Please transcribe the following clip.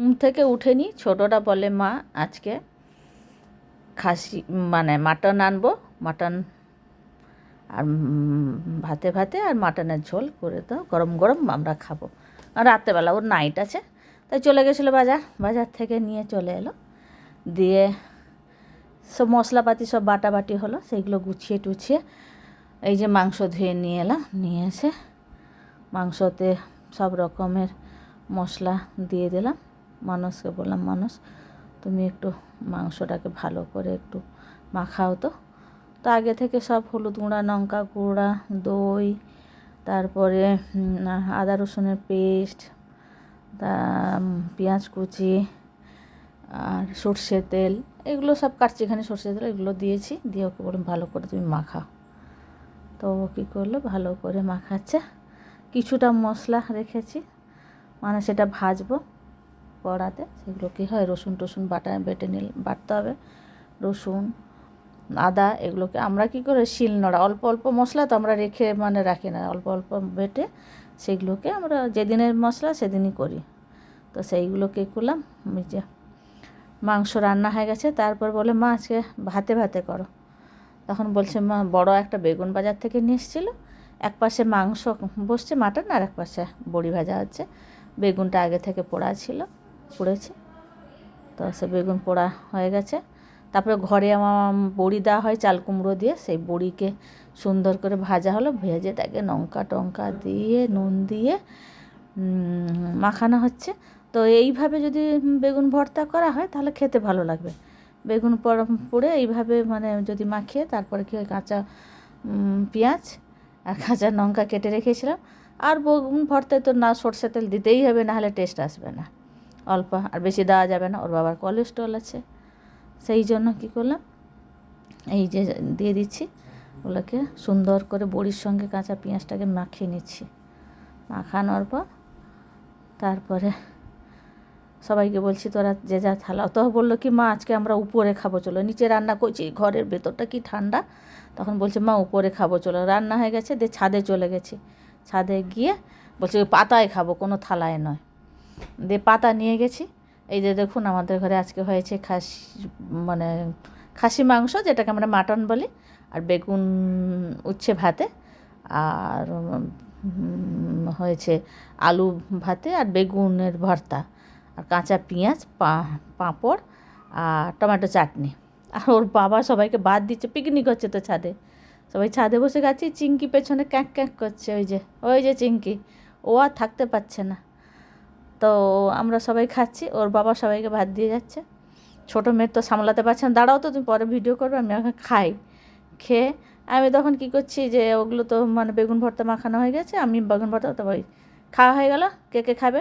ঘুম থেকে উঠেনি। ছোটোটা বলে, মা, আজকে খাসি মানে মাটন আনব। মাটন আর ভাতে ভাতে আর মাটনের ঝোল করে তো গরম গরম আমরা খাব। আর রাত্রেবেলা ওর নাইট আছে। তাই চলে গেছিল বাজার। বাজার থেকে নিয়ে চলে এলো। দিয়ে সব মশলাপাতি সব বাটাবাটি হলো। সেইগুলো গুছিয়ে টুছিয়ে এই যে মাংস ধুয়ে নিয়ে এলাম। নিয়ে এসে মাংসতে সব রকমের মশলা দিয়ে দিলাম। মানুষকে বললাম, মানুষ, তুমি একটু মাংসটাকে ভালো করে একটু মাখাও তো। তো আগে থেকে সব হলুদ গুঁড়া, লঙ্কা গুঁড়া, দই, তারপরে আদা রসুনের পেস্ট, তা পেঁয়াজ কুচি আর সর্ষের তেল, এগুলো সব কাটছিখানে সর্ষের তেল, এগুলো দিয়েছি। দিয়ে ওকে বললাম, ভালো করে তুমি মাখাও। তো ও কী করল, ভালো করে মাখাচ্ছে। কিছুটা মশলা রেখেছি মানে সেটা ভাজবো। কড়াতে, সেগুলো কী হয়? রসুন টসুন বাটা, বেটে নিল, বাটতে হবে। রসুন, আদা, এগুলোকে আমরা কী করে? শিল নোড়া, অল্প অল্প মশলা তো আমরা রেখে মানে রাখি না। অল্প অল্প বেটে সেগুলোকে আমরা যেদিনের মশলা সেদিনই করি। তো সেইগুলোকে করলাম যে মাংস রান্না হয়ে গেছে। তারপর বলে, মা, আজকে ভাতে ভাতে করো। তখন বলছে, মা, বড় একটা বেগুন বাজার থেকে নিয়ে এসেছিল। এক পাশে মাংস বসছে, মাটন, আর এক পাশে বড়ি ভাজা হচ্ছে। বেগুনটা আগে থেকে পোড়া ছিল। পুড়েছে। তো সে বেগুন পোড়া হয়ে গেছে। তারপরে ঘরে আমার বড়ি দেওয়া হয় চাল কুমড়ো দিয়ে। সেই বড়িকে সুন্দর করে ভাজা হলো। ভেজে তাকে লঙ্কা টঙ্কা দিয়ে, নুন দিয়ে মাখানো হচ্ছে। তো এইভাবে যদি বেগুন ভর্তা করা হয় তাহলে খেতে ভালো লাগবে। বেগুন পড়- এইভাবে মানে যদি মাখিয়ে তারপরে কি হয় কাঁচা পেঁয়াজ আর কাঁচা লঙ্কা কেটে রেখেছিলাম। আর বেগুন ভর্তায় তো না সর্ষে তেল দিতেই হবে নাহলে টেস্ট আসবে না। অল্প, আর বেশি দেওয়া যাবে না, ওর বাবার কোলেস্ট্রল আছে। সেই জন্য কী করলাম, এই যে দিয়ে দিচ্ছি, ওগুলোকে সুন্দর করে বড়ির সঙ্গে কাঁচা পেঁয়াজটাকে মাখিয়ে নিচ্ছি। মাখানোর পর তারপরে সবাইকে বলছি, তোরা যে যা থালা তো বলল কি, মা, আজকে আমরা উপরে খাব, চলো। নিচে রান্না করছি, ঘরের ভেতরটা কি ঠান্ডা? তখন বলছে, মা, উপরে খাব, চলো। রান্না হয়ে গেছে, দিয়ে ছাদে চলে গেছি। ছাদে গিয়ে বলছে পাতায় খাব, কোনো থালায় নয়। দিয়ে পাতা নিয়ে গেছি। এই যে দেখুন আমাদের ঘরে আজকে হয়েছে খাসি মানে খাসি মাংস, যেটাকে আমরা মাটন বলি, আর বেগুন উচ্ছে ভাতে, আর হয়েছে আলু ভাতে আর বেগুনের ভর্তা, আর কাঁচা পেঁয়াজ পাঁপড়, আর টমেটো চাটনি। আর ওর বাবা সবাইকে বাদ দিচ্ছে, পিকনিক হচ্ছে তো ছাদে। সবাই ছাদে বসে গেছি চিঙ্কি পেছনে ক্যাঁক ক্যাঁক করছে, ওই যে ওই যে চিঙ্কি ও আর থাকতে পারছে না। তো আমরা সবাই খাচ্ছি, ওর বাবা সবাইকে ভাত দিয়ে যাচ্ছে। ছোটো মেয়ের তো সামলাতে পারছে না। দাঁড়াও তো, তুমি পরে ভিডিও করবে, আমি এখন খাই। খেয়ে আমি তখন কি করছি যে, ওগুলো তো মানে বেগুন ভর্তা মাখানো হয়ে গেছে, আমি বেগুন ভর্তা তো ওই খাওয়া হয়ে গেল, কে কে খাবে?